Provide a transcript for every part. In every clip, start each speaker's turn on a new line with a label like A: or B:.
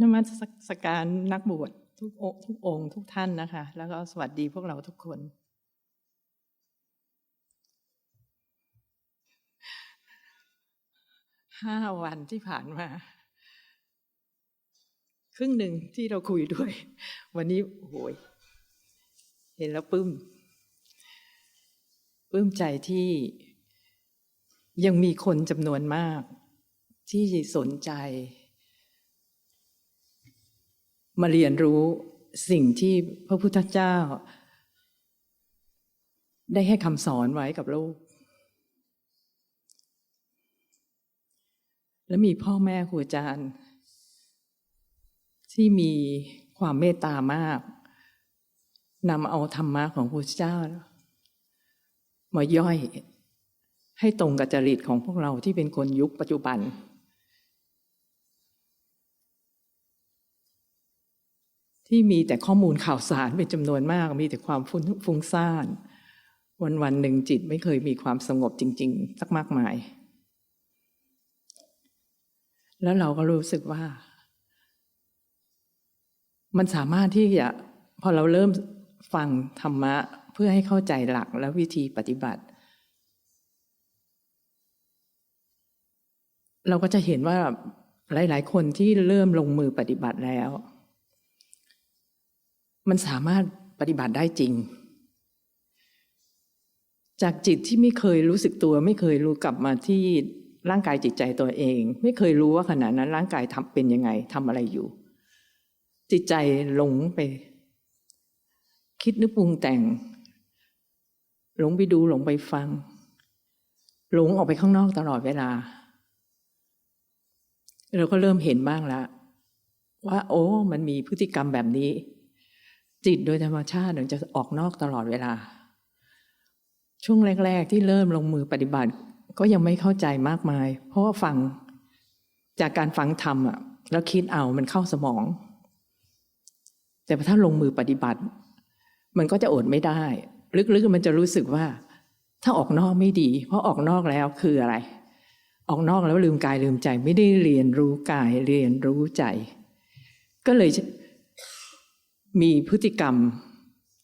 A: นมัสการนักบวชทุกองทุกองค์ทุกท่านนะคะ แล้วก็สวัสดีพวกเราทุกคน ห้าวันที่ผ่านมา ครึ่งหนึ่งที่เราคุยด้วย วันนี้โอ้ยเห็นแล้วปลื้มปลื้มใจที่ยังมีคนจำนวนมาก ที่สนใจ มาเรียนรู้สิ่งที่พระพุทธเจ้า ได้ให้คำสอนไว้กับโลกและมีพ่อแม่ครูอาจารย์ ที่มีความเมตตามากนำเอาธรรมะของพระพุทธเจ้า มาย่อยให้ตรงกับจริตของพวกเราที่เป็นคนยุคปัจจุบัน ที่มีแต่ข้อมูลข่าวสารเป็นจำนวนมาก มีแต่ความฟุ้งฟุ้งซ่าน วันวันหนึ่งจิตไม่เคยมีความสงบจริง ๆ สักมากมาย แล้วเราก็รู้สึกว่า มันสามารถที่จะพอเราเริ่มฟังธรรมะเพื่อให้เข้าใจหลักและวิธีปฏิบัติ เราก็จะเห็นว่าหลาย ๆ คนที่เริ่มลงมือปฏิบัติแล้ว มันสามารถปฏิบัติได้จริง จากจิตที่ไม่เคยรู้สึกตัว ไม่เคยรู้กลับมาที่ร่างกายจิตใจตัวเอง ไม่เคยรู้ว่าขณะนั้นร่างกายทำเป็นยังไงทำอะไรอยู่ จิตใจหลงไป คิดนึกปรุงแต่ง หลงไปดูหลงไปฟัง หลงออกไปข้างนอกตลอดเวลา เราก็เริ่มเห็นบ้างแล้วว่า โอ้ มันมีพฤติกรรมแบบนี้ จิตโดยธรรมชาติมันจะออกนอกตลอดเวลา ช่วงแรก ๆ ที่เริ่มลงมือปฏิบัติ ก็ยังไม่เข้าใจมากมาย เพราะว่าฟังจากการฟังธรรมอะแล้วคิดเอามันเข้าสมอง แต่พอถ้าลงมือปฏิบัติ มันก็จะอดไม่ได้ ลึกๆมันจะรู้สึกว่า ถ้าออกนอกไม่ดี เพราะออกนอกแล้วคืออะไร ออกนอกแล้วลืมกายลืมใจ ไม่ได้เรียนรู้กายเรียนรู้ใจ ก็เลย มีพฤติกรรม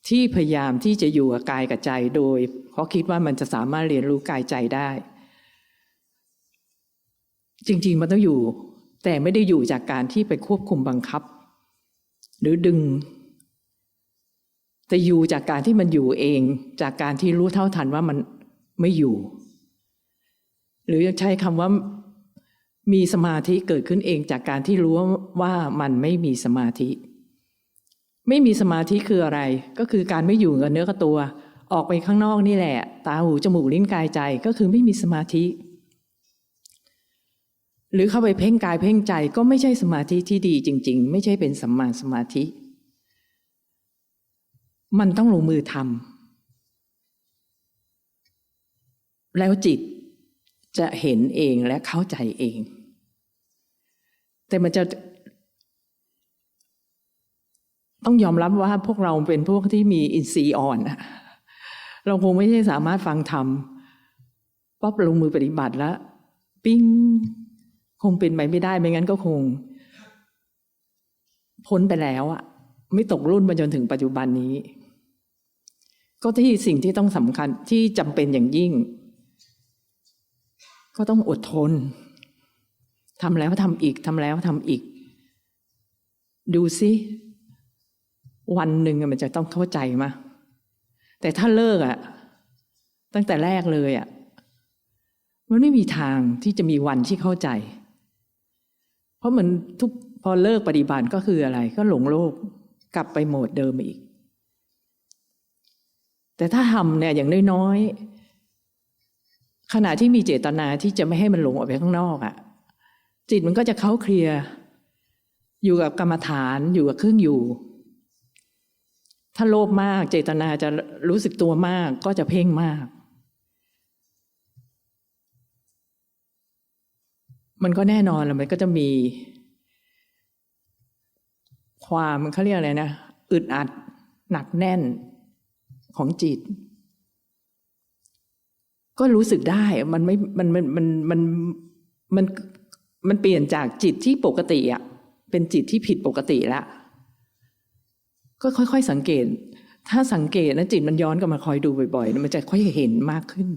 A: ที่พยายามที่จะอยู่กับกายกับใจโดยเพราะคิดว่ามันจะสามารถเรียนรู้กายใจได้ จริง ๆ มันต้องอยู่ แต่ไม่ได้อยู่จากการที่ไปควบคุมบังคับ หรือดึง แต่อยู่จากการที่มันอยู่เอง จากการที่รู้เท่าทันว่ามันไม่อยู่ หรือใช้คำว่ามีสมาธิเกิดขึ้นเองจากการที่รู้ว่ามันไม่มีสมาธิ ไม่มีสมาธิคืออะไร ก็คือการไม่อยู่กับเนื้อกับตัว ออกไปข้างนอกนี่แหละ ตาหูจมูกลิ้นกายใจก็คือไม่มีสมาธิ หรือเข้าไปเพ่งกายเพ่งใจก็ไม่ใช่สมาธิที่ดีจริง ๆ ไม่ใช่เป็นสัมมาสมาธิ มันต้องลงมือทำแล้วจิตจะเห็นเองและเข้าใจเอง แต่มันจะ ต้องยอมรับว่าพวกเราเป็นพวกที่มีอินทรีย์อ่อนเราคงไม่ใช่สามารถฟังธรรมป๊บลงมือปฏิบัติแล้ว ปิ้ง คงเป็นไปไม่ได้ไม่งั้นก็คง พ้นไปแล้วอะไม่ตกรุ่นมาจนถึงปัจจุบันนี้ ก็ที่สิ่งที่ต้องสำคัญที่จำเป็นอย่างยิ่ง ก็ต้องอดทนทำแล้วทำอีกทำแล้วทำอีก ดูซิ วันหนึ่งมันจะต้องเข้าใจมาแต่ถ้าเลิกอะตั้งแต่แรกเลยอะมันไม่มีทางที่จะมีวันที่เข้าใจ เพราะมันทุกพอเลิกปฏิบัติก็คืออะไร ก็หลงโลกกลับไปโหมดเดิมอีก แต่ถ้าทำเนี่ยอย่างน้อยๆขณะที่มีเจตนาที่จะไม่ให้มันหลงออกไปข้างนอกอะ่ะจิตมันก็จะเข้าเคลียร์อยู่กับกรรมฐานอยู่กับเครื่องอยู่ ถ้าโลภมาก เจตนาจะรู้สึกตัวมากก็จะเพ่งมาก มันก็แน่นอนแล้วมันก็จะมี ความเขาเรียกอะไรนะอึดอัดหนักแน่นของจิต ก็รู้สึกได้มันไม่มันมันมันมันมันมันเปลี่ยนจากจิตที่ปกติอะเป็นจิตที่ผิดปกติและ ก็ค่อยๆสังเกต ถ้าสังเกตนะจิตมันย้อนกลับมาคอยดูบ่อยๆ มันจะค่อยเห็นมากขึ้น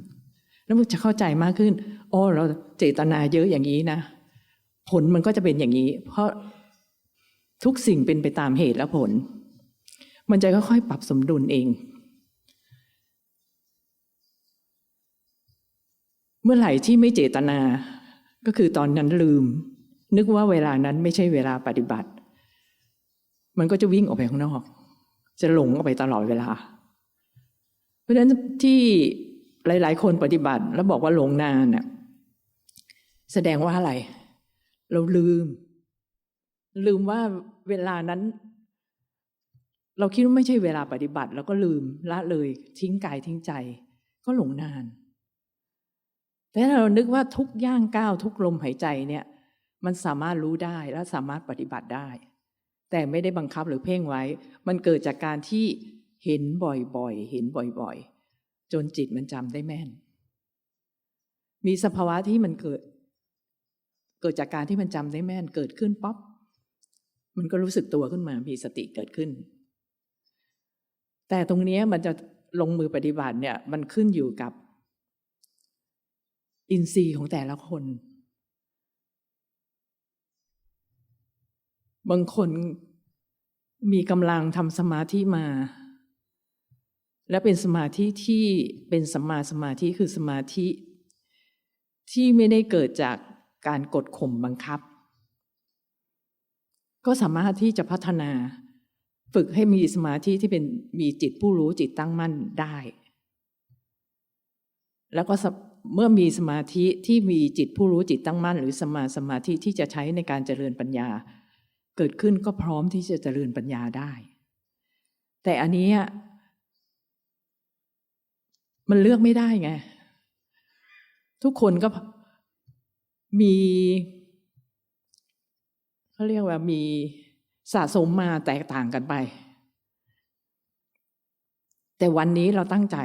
A: แล้วมันจะเข้าใจมากขึ้นโอ้เราเจตนาเยอะอย่างนี้นะ ผลมันก็จะเป็นอย่างนี้ เพราะทุกสิ่งเป็นไปตามเหตุและผล มันจะค่อยๆปรับสมดุลเอง เมื่อไหร่ที่ไม่เจตนา ก็คือตอนนั้นลืม นึกว่าเวลานั้นไม่ใช่เวลาปฏิบัติ มันก็จะวิ่งออกไปข้างนอก จะหลงออกไปตลอดเวลา เพราะฉะนั้นที่หลาย ๆ คนปฏิบัติ แล้วบอกว่าหลงนานน่ะแสดงว่าอะไร เราลืม ลืมว่าเวลานั้น เราคิดว่าไม่ใช่เวลาปฏิบัติ แล้วก็ลืมละเลยทิ้งกายทิ้งใจ ก็หลงนาน แต่ถ้าเรานึกว่าทุกย่างก้าวทุกลมหายใจเนี่ย มันสามารถรู้ได้และสามารถปฏิบัติได้ แต่ไม่ได้บังคับหรือเพ่งไว้ มันเกิดจากการที่เห็นบ่อยๆ เห็นบ่อยๆ จนจิตมันจำได้แม่น มีสภาวะที่มันเกิด เกิดจากการที่มันจำได้แม่น เกิดขึ้นป๊อปมันก็รู้สึกตัวขึ้นมา มีสติเกิดขึ้น แต่ตรงนี้มันจะลงมือปฏิบัติเนี่ย มันขึ้นอยู่กับ อินทรีย์ของแต่ละคน บางคนมีกำลังทำสมาธิมา และเป็นสมาธิที่เป็นสัมมาสมาธิคือสมาธิ ที่ไม่ได้เกิดจากการกดข่มบังคับ ก็สามารถที่จะพัฒนาฝึกให้มีสมาธิที่เป็นมีจิตผู้รู้จิตตั้งมั่นได้ แล้วก็เมื่อมีสมาธิที่มีจิตผู้รู้จิตตั้งมั่น หรือสมาสมาธิที่จะใช้ในการเจริญปัญญา เกิดขึ้นก็พร้อมที่จะเจริญปัญญาได้ แต่อันนี้มันเลือกไม่ได้ไง ทุกคนก็มีเขาเรียกว่ามีสะสมมาแตกต่างกันไป แต่วันนี้เราตั้งใจ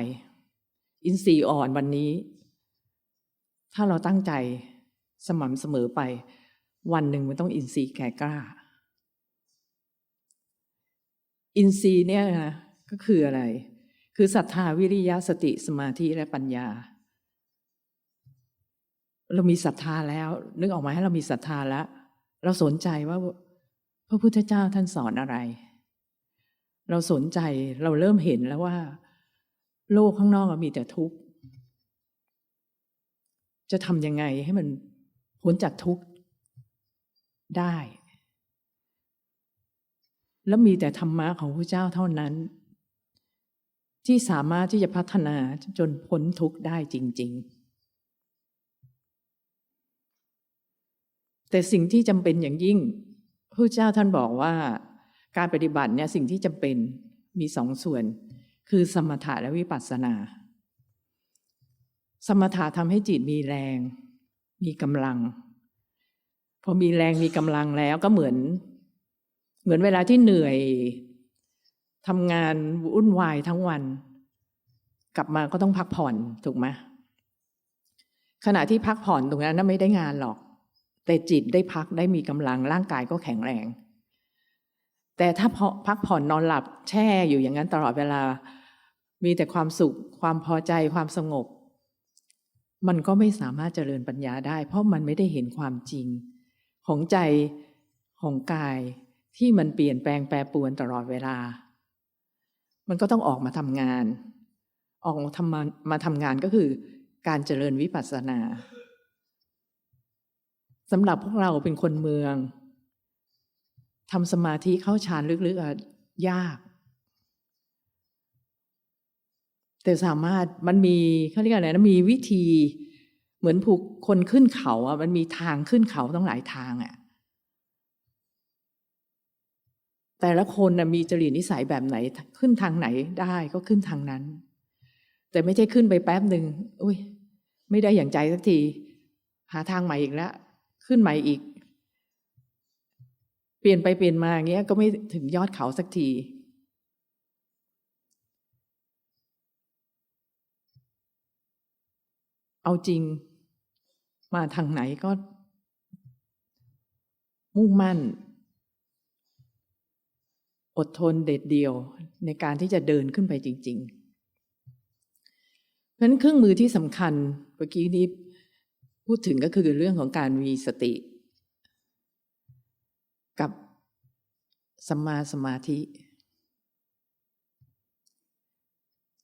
A: อินทรีย์อ่อนวันนี้ ถ้าเราตั้งใจสม่ำเสมอไป วันหนึ่งมันต้องอินทรีย์แก่กล้า อินทรีย์เนี่ยนะก็คืออะไร คือศรัทธาวิริยะสติสมาธิและปัญญา เรามีศรัทธาแล้ว นึกออกมาให้เรามีศรัทธาแล้ว เราสนใจว่าพระพุทธเจ้าท่านสอนอะไร เราสนใจเราเริ่มเห็นแล้วว่า โลกข้างนอกมีแต่ทุกข์ จะทำยังไงให้มันพ้นจากทุกข์ได้ แล้วมีแต่ธรรมะของพระเจ้าเท่านั้น ที่สามารถที่จะพัฒนาจนพ้นทุกข์ได้จริง ๆ แต่สิ่งที่จำเป็นอย่างยิ่งพระเจ้าท่านบอกว่า การปฏิบัติเนี่ยสิ่งที่จำเป็นมีสองส่วน คือสมถะและวิปัสสนา สมถะทำให้จิตมีแรง มีกำลัง พอมีแรงมีกำลังแล้วก็เหมือน เหมือนเวลาที่เหนื่อยทำงานวุ่นวายทั้งวัน กลับมาก็ต้องพักผ่อนถูกไหมขณะที่พักผ่อนตรงนั้นไม่ได้งานหรอก แต่จิตได้พักได้มีกำลังร่างกายก็แข็งแรง แต่ถ้าพักผ่อนนอนหลับแช่อยู่อย่างนั้นตลอดเวลา มีแต่ความสุข ความพอใจความสงบ มันก็ไม่สามารถเจริญปัญญาได้ เพราะมันไม่ได้เห็นความจริง ของใจของกาย ที่มันเปลี่ยนแปลงแปรปรวนตลอดเวลา มันก็ต้องออกมาทำงาน ออกมาทำมาทำงานก็คือ การเจริญวิปัสสนาสำหรับพวกเราเป็นคนเมืองทำสมาธิเข้าฌานลึกๆยาก แต่สามารถมันมีเขาเรียกอะไรนะมีวิธีเหมือนผูกคนขึ้นเขาอะมันมีทางขึ้นเขาต้องหลายทางอะ แต่ละคนนะมีจริตนิสัยแบบไหน ขึ้นทางไหนได้ก็ขึ้นทางนั้น แต่ไม่ใช่ขึ้นไปแป๊บหนึ่งอุ้ย ไม่ได้อย่างใจสักที หาทางใหม่อีกแล้ว ขึ้นใหม่อีก เปลี่ยนไปเปลี่ยนมาอย่างเงี้ย ก็ไม่ถึงยอดเขาสักที เอาจริง มาทางไหนก็ มุ่งมั่น อดทนเด็ดเดียวในการที่จะเดินขึ้นไปจริง ๆ เพราะฉะนั้นเครื่องมือที่สำคัญเมื่อกี้นี้พูดถึงก็คือเรื่องของการมีสติ กับสัมมาสมาธิ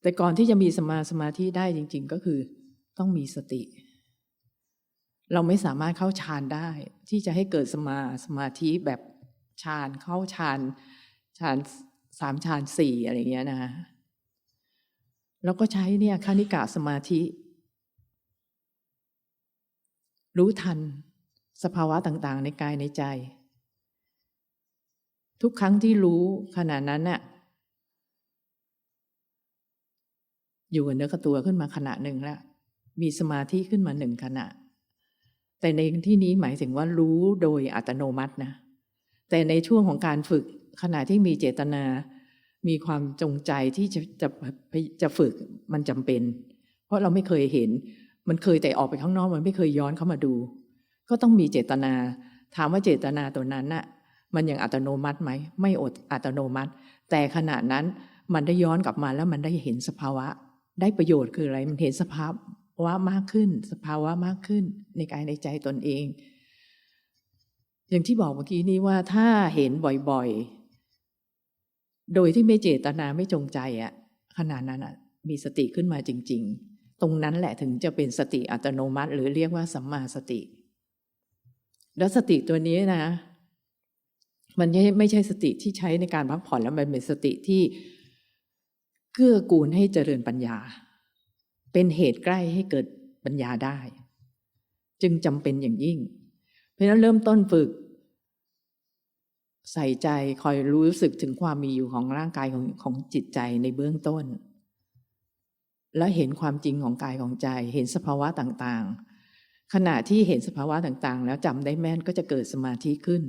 A: แต่ก่อนที่จะมีสมมาสมาธิได้จริง ๆ ก็คือต้องมีสติ เราไม่สามารถเข้าฌานได้ ที่จะให้เกิดสมาสมาธิแบบฌานเข้าฌาน ฌานสามฌานสี่อะไรอย่างเงี้ยนะแล้วก็ใช้เนี่ยคณิกะสมาธิ รู้ทันสภาวะต่างๆ ในกายในใจ ทุกครั้งที่รู้ขณะนั้นน่ะอยู่กับเนื้อกับตัวขึ้นมาขณะหนึ่งแล้วมีสมาธิขึ้นมาหนึ่งขณะ แต่ในที่นี้หมายถึงว่ารู้โดยอัตโนมัตินะ แต่ในช่วงของการฝึก ขณะที่มีเจตนา มีความจงใจที่จะจะจะฝึกมันจำเป็น เพราะเราไม่เคยเห็น มันเคยแต่ออกไปข้างนอกมันไม่เคยย้อนเข้ามาดู ก็ต้องมีเจตนา ถามว่าเจตนาตัวนั้นน่ะ มันยังอัตโนมัติไหมไม่อดอัตโนมัติ แต่ขณะนั้นมันได้ย้อนกลับมาแล้วมันได้เห็นสภาวะ ได้ประโยชน์คืออะไรมันเห็นสภาวะมากขึ้น สภาวะมากขึ้นในกายในใจตนเอง อย่างที่บอกเมื่อกี้นี้ว่าถ้าเห็นบ่อย โดยที่ไม่เจตนาไม่จงใจอะขณะนั้นอะมีสติขึ้นมาจริง ๆ ตรงนั้นแหละถึงจะเป็นสติอัตโนมัติ หรือเรียกว่าสัมมาสติ แล้วสติตัวนี้นะ มันไม่ใช่สติที่ใช้ในการพักผ่อนแล้วมันเป็นสติที่เกื้อกูลให้เจริญปัญญา เป็นเหตุใกล้ให้เกิดปัญญาได้ จึงจำเป็นอย่างยิ่ง เพราะฉะนั้นเริ่มต้นฝึก ใส่ใจคอยรู้สึกถึงความมีอยู่ของร่างกายของของจิตใจในเบื้องต้น แล้วเห็นความจริงของกายของใจ เห็นสภาวะต่างๆ ขณะที่เห็นสภาวะต่างๆ แล้วจำได้แม่นก็จะเกิดสมาธิขึ้น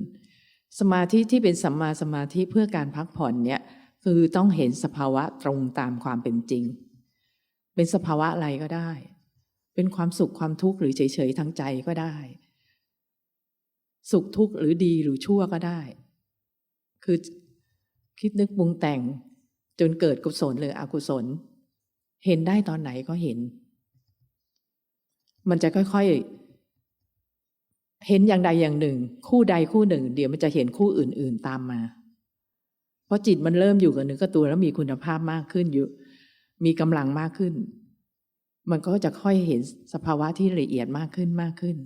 A: สมาธิที่เป็นสัมมาสมาธิเพื่อการพักผ่อนเนี่ยคือต้องเห็นสภาวะตรงตามความเป็นจริง เป็นสภาวะอะไรก็ได้ เป็นความสุขความทุกข์หรือเฉยๆทางใจก็ได้ สุขทุกข์หรือดีหรือชั่วก็ได้ คือคิดนึกปรุงแต่ง จนเกิดกุศลหรืออกุศล เห็นได้ตอนไหนก็เห็น มันจะค่อยๆ เห็นอย่างใดอย่างหนึ่ง คู่ใดคู่หนึ่ง เดี๋ยวมันจะเห็นคู่อื่น ๆตามมา เพราะจิตมันเริ่มอยู่กับเนื้อกับตัวแล้วมีคุณภาพมากขึ้นอยู่ มีกำลังมากขึ้น มันก็จะค่อยเห็นสภาวะที่ละเอียดมากขึ้นมากขึ้น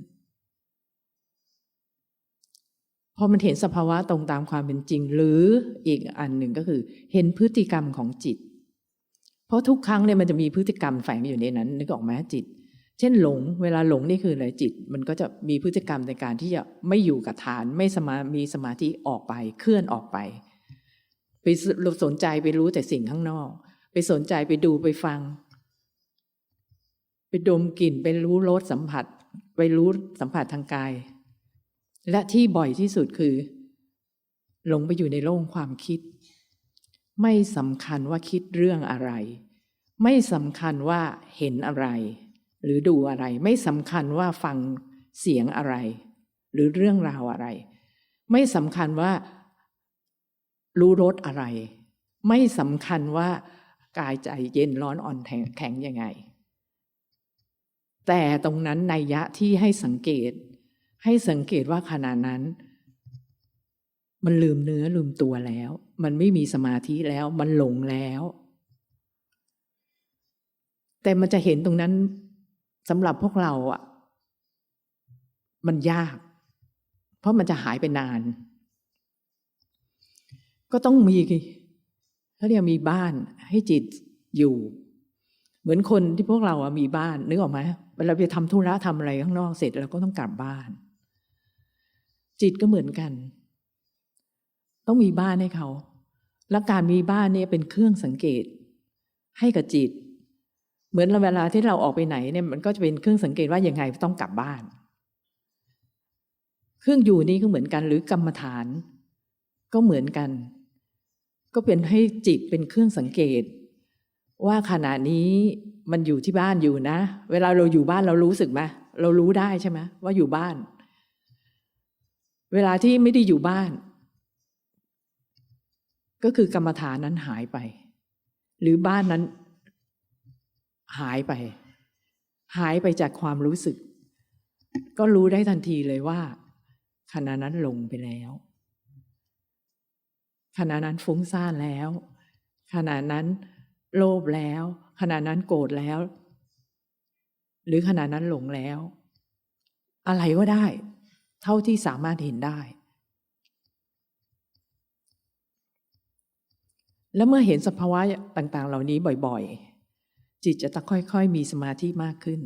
A: พอมันเห็นสภาวะตรงตามความเป็นจริง หรืออีกอันหนึ่งก็คือ เห็นพฤติกรรมของจิต เพราะทุกครั้งเนี่ยมันจะมีพฤติกรรมแฝงอยู่ในนั้นนึกออกไหมจิต เช่นหลง เวลาหลงนี่คืออะไรจิต มันก็จะมีพฤติกรรมในการที่จะไม่อยู่กับฐานไม่สมามีสมาธิออกไปเคลื่อนออกไป ไปสนใจไปรู้แต่สิ่งข้างนอก ไปสนใจไปดูไปฟัง ไปดมกลิ่นไปรู้รสสัมผัส ไปรู้สัมผัสทางกาย และที่บ่อยที่สุดคือ หลงไปอยู่ในโลกความคิด ไม่สำคัญว่าคิดเรื่องอะไร ไม่สำคัญว่าเห็นอะไร หรือดูอะไร ไม่สำคัญว่าฟังเสียงอะไร หรือเรื่องราวอะไร ไม่สำคัญว่า รู้รสอะไร ไม่สำคัญว่ากายใจเย็นร้อนอ่อนแข็งยังไง แต่ตรงนั้นในยะที่ให้สังเกต ให้สังเกตว่าขณะนั้น มันลืมเนื้อลืมตัวแล้ว มันไม่มีสมาธิแล้ว มันหลงแล้ว แต่มันจะเห็นตรงนั้นสำหรับพวกเราอะ มันยาก เพราะมันจะหายไปนาน ก็ต้องมีเขาเรียกมีบ้านให้จิตอยู่ เหมือนคนที่พวกเราอะมีบ้านนึกออกไหมเวลาไปทำธุระทำอะไรข้างนอกเสร็จเราก็ต้องกลับบ้าน จิตก็เหมือนกัน ต้องมีบ้านให้เขา และการมีบ้านเนี่ยเป็นเครื่องสังเกต ให้กับจิต เหมือนเวลาที่เราออกไปไหนเนี่ยมันก็จะเป็นเครื่องสังเกตว่ายังไงต้องกลับบ้าน เครื่องอยู่นี้ก็เหมือนกันหรือกรรมฐาน ก็เหมือนกัน ก็เป็นให้จิตเป็นเครื่องสังเกต ว่าขณะนี้มันอยู่ที่บ้านอยู่นะ เวลาเราอยู่บ้านเรารู้สึกไหมเรารู้ได้ใช่ไหมว่าอยู่บ้าน เวลาที่ไม่ได้อยู่บ้าน ก็คือกรรมฐานนั้นหายไป หรือบ้านนั้นหายไป หายไปจากความรู้สึก ก็รู้ได้ทันทีเลยว่าขณะนั้นลงไปแล้วขณะนั้นฟุ้งซ่านแล้ว ขณะนั้นโลภแล้ว ขณะนั้นโกรธแล้ว หรือขณะนั้นหลงแล้ว อะไรก็ได้ เท่าที่สามารถเห็นได้ แล้วเมื่อเห็นสภาวะต่าง ๆ เหล่านี้บ่อยๆ จิตจะต้องค่อย ๆ มีสมาธิมากขึ้น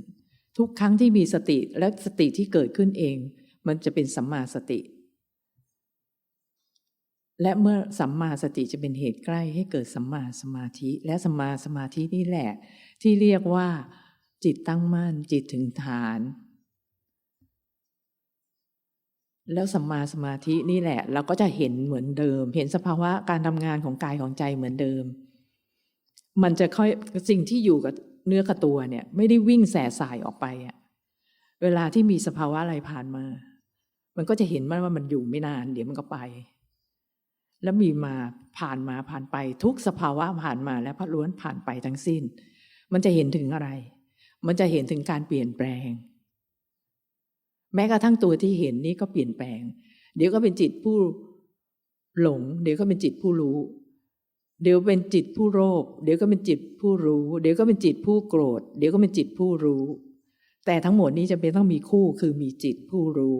A: ทุกครั้งที่มีสติและสติที่เกิดขึ้นเอง มันจะเป็นสัมมาสติ และเมื่อสัมมาสติจะเป็นเหตุใกล้ให้เกิดสัมมาสมาธิ และสัมมาสมาธินี่แหละ ที่เรียกว่า จิตตั้งมั่นจิตถึงฐาน แล้วสัมมาสมาธินี่แหละ เราก็จะเห็นเหมือนเดิม เห็นสภาวะการทำงานของกายของใจเหมือนเดิม มันจะค่อยสิ่งที่อยู่กับเนื้อกับตัวเนี่ย ไม่ได้วิ่งแส่สายออกไปอะเวลาที่มีสภาวะอะไรผ่านมา มันก็จะเห็นมันว่ามันอยู่ไม่นาน เดี๋ยวมันก็ไป แล้วมีมาผ่านมาผ่านไป ทุกสภาวะผ่านมาแล้วพัดล้วนผ่านไปทั้งสิ้น มันจะเห็นถึงอะไร มันจะเห็นถึงการเปลี่ยนแปลง แม้กระทั่งตัวที่เห็นนี่ก็เปลี่ยนแปลง เดี๋ยวก็เป็นจิตผู้หลง เดี๋ยวก็เป็นจิตผู้รู้ เดี๋ยวเป็นจิตผู้โรค เดี๋ยวก็เป็นจิตผู้รู้ เดี๋ยวก็เป็นจิตผู้โกรธ เดี๋ยวก็เป็นจิตผู้รู้ แต่ทั้งหมดนี้จะเป็นต้องมีคู่คือมีจิตผู้รู้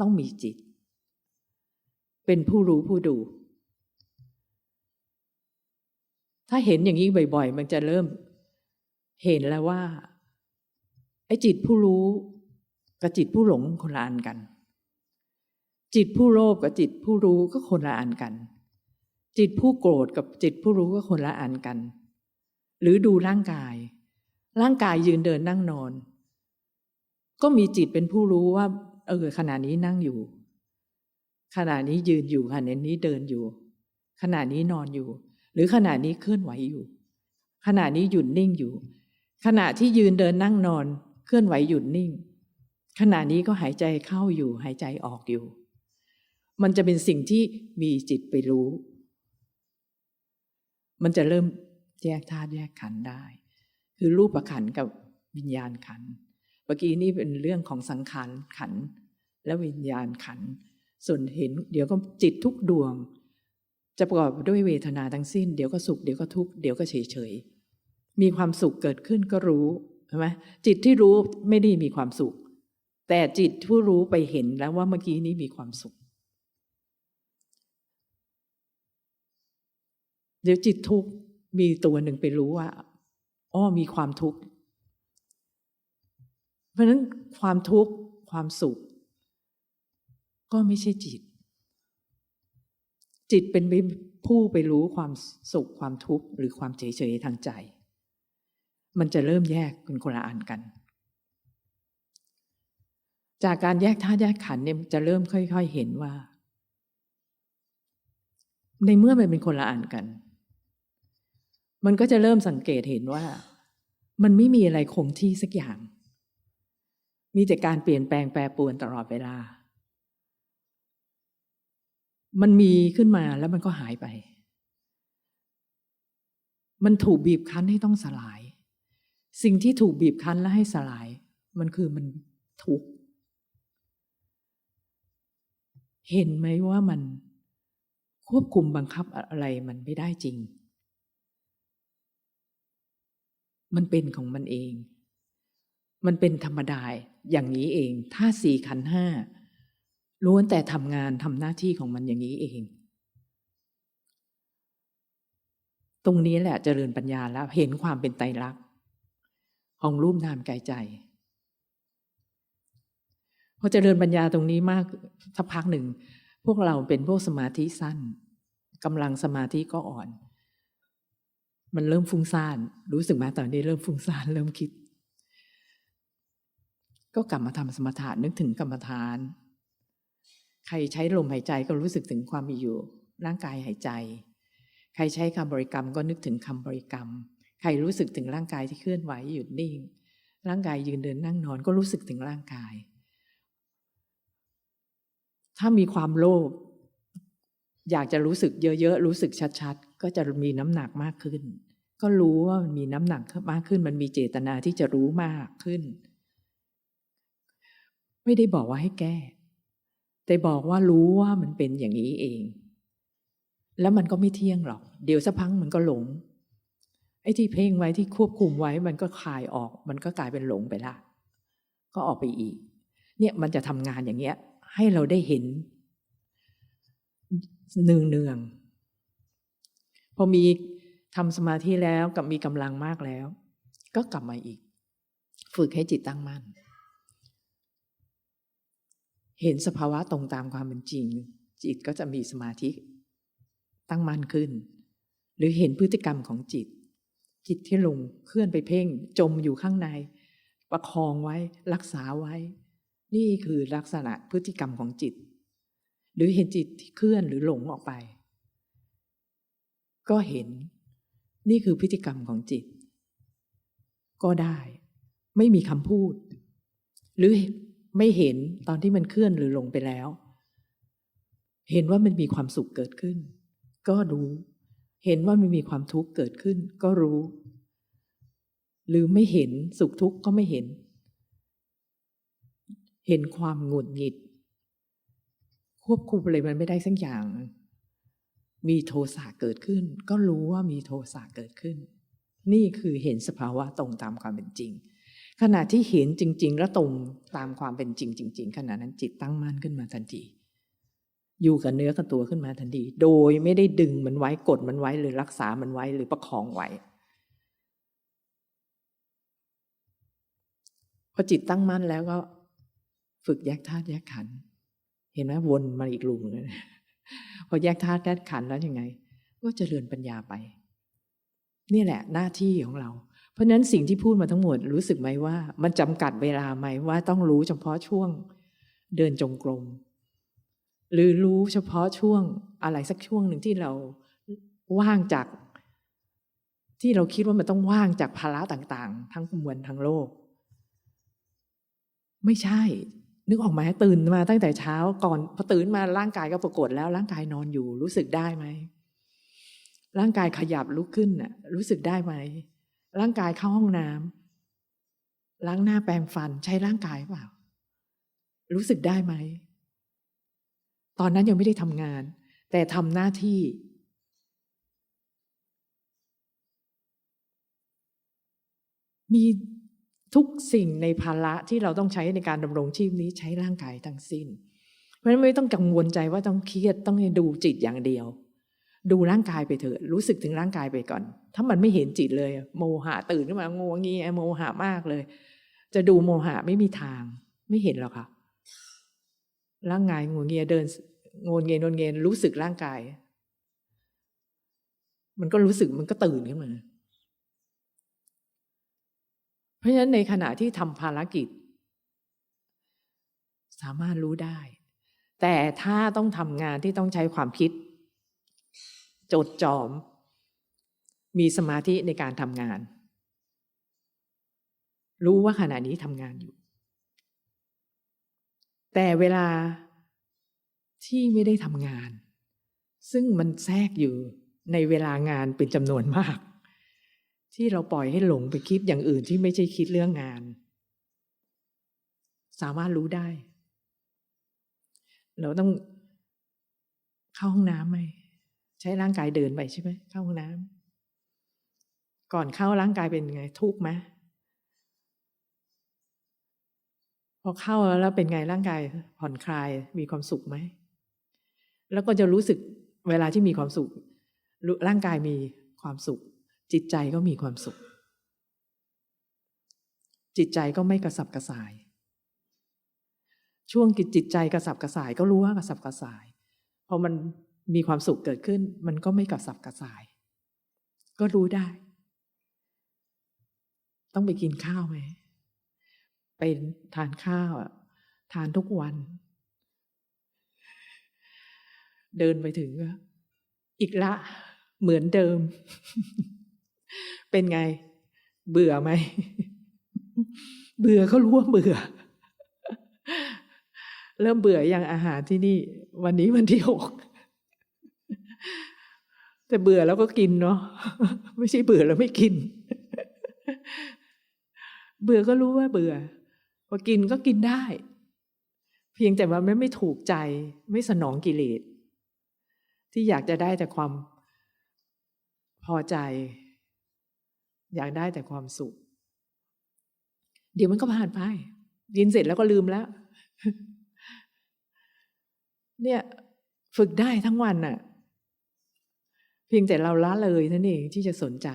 A: ต้องมีจิต เป็นผู้รู้ผู้ดู ถ้าเห็นอย่างนี้บ่อย ๆ มันจะเริ่ม เห็นแล้วว่าไอ้จิตผู้รู้ กับจิตผู้หลงคนละอันกัน จิตผู้โลภกับจิตผู้รู้ก็คนละอันกัน จิตผู้โกรธกับจิตผู้รู้ก็คนละอันกัน หรือดูร่างกาย ร่างกายยืนเดินนั่งนอน ก็มีจิตเป็นผู้รู้ว่า เออขณะนี้นั่งอยู่ ขณะนี้ยืนอยู่ขณะนี้เดินอยู่ ขณะนี้นอนอยู่ หรือขณะนี้เคลื่อนไหวอยู่ ขณะนี้หยุดนิ่งอยู่ ขณะที่ยืนเดินนั่งนอน เคลื่อนไหวหยุดนิ่ง ขณะนี้ก็หายใจเข้าอยู่หายใจออกอยู่ มันจะเป็นสิ่งที่มีจิตไปรู้ มันจะเริ่มแยกธาตุแยกขันธ์ได้ คือรูปขันธ์กับวิญญาณขันธ์เมื่อกี้นี่เป็นเรื่องของสังขารขันธ์และวิญญาณขันธ์ส่วนเห็น เดี๋ยวก็จิตทุกดวง จะประกอบด้วยเวทนาทั้งสิ้น เดี๋ยวก็สุขเดี๋ยวก็ทุกข์เดี๋ยวก็เฉยเฉยมีความสุขเกิดขึ้นก็รู้ใช่ไหมจิตที่รู้ไม่ได้มีความสุข แต่จิตผู้รู้ไปเห็นแล้วว่าเมื่อกี้นี้มีความสุข เดี๋ยวจิตทุกข์มีตัวหนึ่งไปรู้ว่าอ้อมีความทุกข์ เพราะฉะนั้นความทุกข์ความสุข ก็ไม่ใช่จิต จิตเป็นผู้ไปรู้ความสุขความทุกข์หรือความเฉยเฉยทางใจ มันจะเริ่มแยกเป็นคนละอันกัน จากการแยกธาตุแยกขันธ์เนี่ยจะเริ่มค่อย ๆ เห็นว่า ในเมื่อมันเป็นคนละอันกัน มันก็จะเริ่มสังเกตเห็นว่า มันไม่มีอะไรคงที่สักอย่าง มีแต่การเปลี่ยนแปลงแปรปรวนตลอดเวลา มันมีขึ้นมาแล้วมันก็หายไป มันถูกบีบคั้นให้ต้องสลาย สิ่งที่ถูกบีบคั้นและให้สลาย มันคือมันทุกข์ เห็นไหมว่ามันควบคุมบังคับอะไรมันไม่ได้จริง มันเป็นของมันเอง มันเป็นธรรมดาอย่างนี้เองถ้าสี่ขันห้าล้วนแต่ทำงานทำหน้าที่ของมันอย่างนี้เอง ตรงนี้แหละเจริญปัญญาแล้วเห็นความเป็นไตรลักษณ์ของรูปนามกายใจ พอเจริญปัญญาตรงนี้มากสักพักหนึ่ง พวกเราเป็นพวกสมาธิสั้นกำลังสมาธิก็อ่อน มันเริ่มฟุ้งซ่าน รู้สึกไหมตอนนี้เริ่มฟุ้งซ่านเริ่มคิด ก็กลับมาทำสมถะนึกถึงกรรมฐาน ใครใช้ลมหายใจก็รู้สึกถึงความมีอยู่ ร่างกายหายใจ ใครใช้คำบริกรรมก็นึกถึงคำบริกรรม ใครรู้สึกถึงร่างกายที่เคลื่อนไหวหยุดนิ่ง ร่างกายยืนเดินนั่งนอนก็รู้สึกถึงร่างกาย ถ้ามีความโลภอยากจะรู้สึกเยอะๆ รู้สึกชัดๆ ก็จะมีน้ำหนักมากขึ้น ก็รู้ว่ามันมีน้ำหนักมากขึ้น มันมีเจตนาที่จะรู้มากขึ้น ไม่ได้บอกว่าให้แก้ แต่บอกว่ารู้ว่ามันเป็นอย่างนี้เอง แล้วมันก็ไม่เที่ยงหรอก เดี๋ยวสักพักมันก็หลง ไอ้ที่เพ่งไว้ที่ควบคุมไว้ มันก็คลายออก มันก็กลายเป็นหลงไปละ ก็ออกไปอีก เนี่ยมันจะทำงานอย่างเงี้ย ให้เราได้เห็นเนืองเนืองๆพอมีทำสมาธิแล้วกับมีกำลังมากแล้ว ก็กลับมาอีก ฝึกให้จิตตั้งมั่น เห็นสภาวะตรงตามความเป็นจริง จิตก็จะมีสมาธิตั้งมั่นขึ้น หรือเห็นพฤติกรรมของจิต จิตที่ลงเคลื่อนไปเพ่งจมอยู่ข้างใน ประคองไว้รักษาไว้ นี่คือลักษณะพฤติกรรมของจิต หรือเห็นจิตที่เคลื่อนหรือหลงออกไป ก็เห็น นี่คือพฤติกรรมของจิต ก็ได้ ไม่มีคำพูด หรือไม่เห็นตอนที่มันเคลื่อนหรือหลงไปแล้ว เห็นว่ามันมีความสุขเกิดขึ้น ก็รู้ เห็นว่ามันมีความทุกข์เกิดขึ้น ก็รู้ หรือไม่เห็นสุขทุกข์ก็ไม่เห็น เห็นความหงุดหงิด ควบคุมอะไรมันไม่ได้สักอย่าง มีโทสะเกิดขึ้น ก็รู้ว่ามีโทสะเกิดขึ้น นี่คือเห็นสภาวะตรงตามความเป็นจริง ขณะที่เห็นจริง ๆ และตรงตามความเป็นจริง จริง ๆ ขณะนั้นจิตตั้งมั่นขึ้นมาทันทีอยู่กับเนื้อกับตัวขึ้นมาทันที โดยไม่ได้ดึงมันไว้กดมันไว้หรือรักษามันไว้หรือประคองไว้พอจิตตั้งมั่นแล้วก็ ฝึกแยกธาตุแยกขัน เห็นไหมวนมาอีกลุมเลยพอแยกธาตุแยกขันแล้วยังไง ก็เจริญปัญญาไป นี่แหละหน้าที่ของเรา เพราะฉะนั้นสิ่งที่พูดมาทั้งหมดรู้สึกไหมว่า มันจำกัดเวลาไหมว่าต้องรู้เฉพาะช่วง เดินจงกรมหรือรู้เฉพาะช่วงอะไรสักช่วงหนึ่งที่เราว่างจาก ที่เราคิดว่ามันต้องว่างจากภาระต่าง ๆ ทั้งมวลทั้งโลก ไม่ใช่ นึกออกไหมตื่นมาตั้งแต่เช้าก่อนพอตื่นมาร่างกายก็ปรากฏแล้วร่างกายนอนอยู่ รู้สึกได้ไหมร่างกายขยับลุกขึ้นน่ะ รู้สึกได้ไหมร่างกายเข้าห้องน้ำล้างหน้าแปรงฟันใช้ร่างกายเปล่า รู้สึกได้ไหมตอนนั้นยังไม่ได้ทำงาน แต่ทำหน้าที่ มี ทุกสิ่งในภาระที่เราต้องใช้ในการดำรงชีพนี้ใช้ร่างกายทั้งสิ้น เพราะฉะนั้นไม่ต้องกังวลใจว่าต้องเครียดต้องดูจิตอย่างเดียว ดูร่างกายไปเถอะ รู้สึกถึงร่างกายไปก่อน ถ้ามันไม่เห็นจิตเลย โมหะตื่นขึ้นมางวงีโมหะมากเลย จะดูโมหะไม่มีทาง ไม่เห็นหรอกค่ะร่างกายงัวเงียเดินงนเงียนนเงียนรู้สึกร่างกาย มันก็รู้สึกมันก็ตื่นขึ้นมา เพราะฉะนั้นในขณะที่ทำภารกิจ สามารถรู้ได้ แต่ถ้าต้องทำงานที่ต้องใช้ความคิด จดจอม มีสมาธิในการทำงาน รู้ว่าขณะนี้ทำงานอยู่ แต่เวลาที่ไม่ได้ทำงาน ซึ่งมันแทรกอยู่ในเวลางานเป็นจำนวนมาก ที่เราปล่อยให้หลงไปคิดอย่างอื่นที่ไม่ใช่คิดเรื่องงาน สามารถรู้ได้ เราต้องเข้าห้องน้ำไหมใช้ร่างกายเดินไปใช่ไหมเข้าห้องน้ำก่อนเข้าร่างกายเป็นไงทุกไหมพอเข้าแล้วเป็นไงร่างกายผ่อนคลายมีความสุขไหมแล้วก็จะรู้สึกเวลาที่มีความสุขร่างกายมีความสุข จิตใจก็มีความสุข จิตใจก็ไม่กระสับกระส่าย ช่วงจิตใจกระสับกระส่ายก็รู้ว่ากระสับกระส่ายพอมันมีความสุขเกิดขึ้น มันก็ไม่กระสับกระส่าย ก็รู้ได้ ต้องไปกินข้าวไหมไปทานข้าวทานทุกวัน เดินไปถึงอีกละเหมือนเดิม เป็นไง เบื่อไหม เบื่อเขารู้ว่าเบื่อ เริ่มเบื่ออย่างอาหารที่นี่ วันนี้วันที่หกแต่เบื่อแล้วก็กินเนาะไม่ใช่เบื่อแล้วไม่กิน เบื่อก็รู้ว่าเบื่อพอกินก็กินได้ เพียงแต่ว่ามันไม่ถูกใจ ไม่สนองกิเลสที่อยากจะได้แต่ความพอใจ อยากได้แต่ความสุข เดี๋ยวมันก็ผ่านไปกินเสร็จแล้วก็ลืมแล้ว เนี่ย ฝึกได้ทั้งวันน่ะ เพียงแต่เราละเลยนั่นเองที่จะสนใจ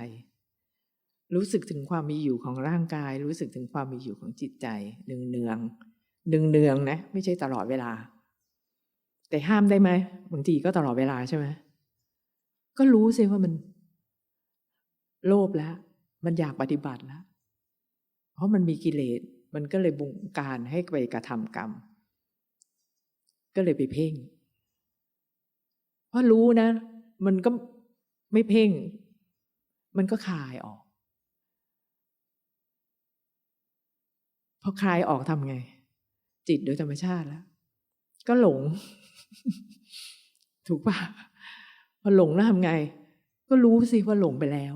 A: รู้สึกถึงความมีอยู่ของร่างกาย รู้สึกถึงความมีอยู่ของจิตใจเนืองเนืองเนืองเนืองนะ ไม่ใช่ตลอดเวลา แต่ห้ามได้ไหมบางทีก็ตลอดเวลาใช่ไหมก็รู้สิว่ามัน โลภแล้ว มันอยากปฏิบัติแล้วเพราะมันมีกิเลส มันก็เลยบงการให้ไปกระทำกรรม ก็เลยไปเพ่ง เพราะรู้นะ มันก็ไม่เพ่ง มันก็คลายออก พอคลายออกทำไง จิตโดยธรรมชาติแล้ว ก็หลง ถูกปะพอหลงแล้วทำไง ก็รู้สิว่าหลงไปแล้ว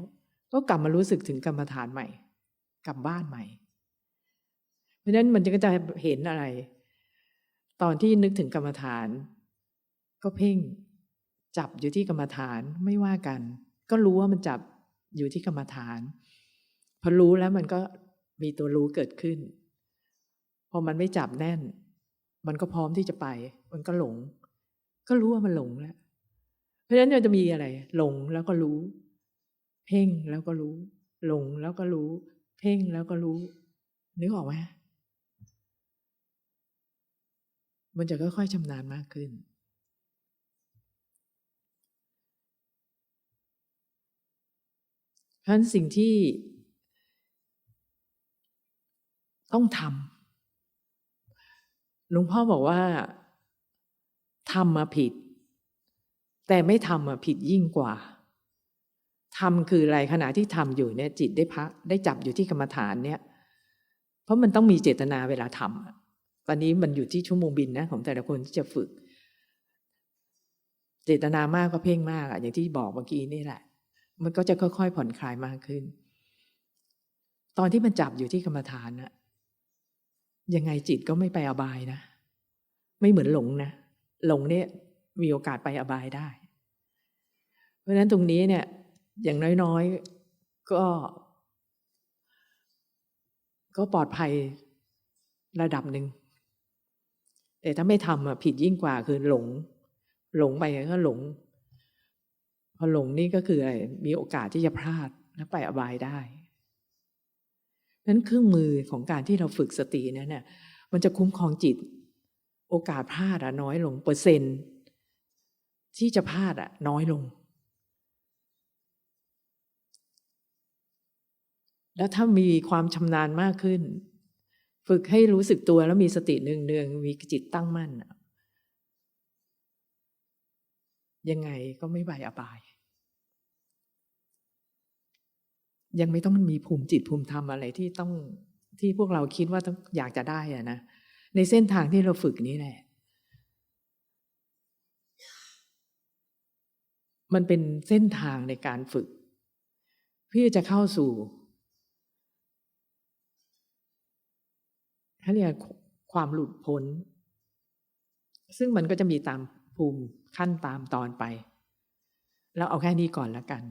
A: ก็กลับมารู้สึกถึงกรรมฐานใหม่ กลับบ้านใหม่ เพราะฉะนั้นมันก็จะเห็นอะไร ตอนที่นึกถึงกรรมฐาน ก็เพ่งจับอยู่ที่กรรมฐานไม่ว่ากัน ก็รู้ว่ามันจับอยู่ที่กรรมฐานพอรู้แล้วมันก็มีตัวรู้เกิดขึ้น พอมันไม่จับแน่น มันก็พร้อมที่จะไป มันก็หลง ก็รู้ว่ามันหลงแล้ว เพราะฉะนั้นมันจะมีอะไร หลงแล้วก็รู้ เพ่งแล้วก็รู้ หลงแล้วก็รู้ เพ่งแล้วก็รู้นึกออกไหมมันจะค่อยๆชำนาญมากขึ้น เพราะฉะนั้นสิ่งที่ต้องทำหลวงพ่อบอกว่าทำมาผิด แต่ไม่ทำมาผิดยิ่งกว่า ทำคืออะไรขณะที่ทำอยู่เนี่ย จิตได้พักได้จับอยู่ที่กรรมฐานเนี่ย เพราะมันต้องมีเจตนาเวลาทำตอนนี้มันอยู่ที่ชั่วโมงบินนะของแต่ละคนที่จะฝึก เจตนามากก็เพ่งมากอะอย่างที่บอกเมื่อกี้นี่แหละ มันก็จะค่อยๆผ่อนคลายมากขึ้น ตอนที่มันจับอยู่ที่กรรมฐานนะยังไงจิตก็ไม่ไปอบายนะ ไม่เหมือนหลงนะหลงเนี่ยมีโอกาสไปอบายได้ เพราะฉะนั้นตรงนี้เนี่ย อย่างน้อยๆ ก็ ก็ปลอดภัยระดับหนึ่ง แต่ถ้าไม่ทำอะผิดยิ่งกว่าคือหลง หลงไปก็หลง พอหลงนี่ก็คืออะไรมีโอกาสที่จะพลาดและไปอบายได้นั้นเครื่องมือของการที่เราฝึกสตินั้นเนี่ยมันจะคุ้มครองจิต โอกาสพลาดอะน้อยลง เปอร์เซ็นต์ที่จะพลาดอะน้อยลง แล้วถ้ามีความชำนาญมากขึ้น ฝึกให้รู้สึกตัวแล้วมีสติเนืองๆมีจิตตั้งมั่นยังไงก็ไม่ใบอบาย ยังไม่ต้องมีภูมิจิตภูมิธรรมอะไรที่ต้องที่พวกเราคิดว่าต้องอยากจะได้อะนะในเส้นทางที่เราฝึกนี้แหละ มันเป็นเส้นทางในการฝึก เพื่อจะเข้าสู่ เขาเรียกความหลุดพ้น ซึ่งมันก็จะมีตามภูมิขั้นตามตอนไปแล้วเอาแค่นี้ก่อนแล้วกัน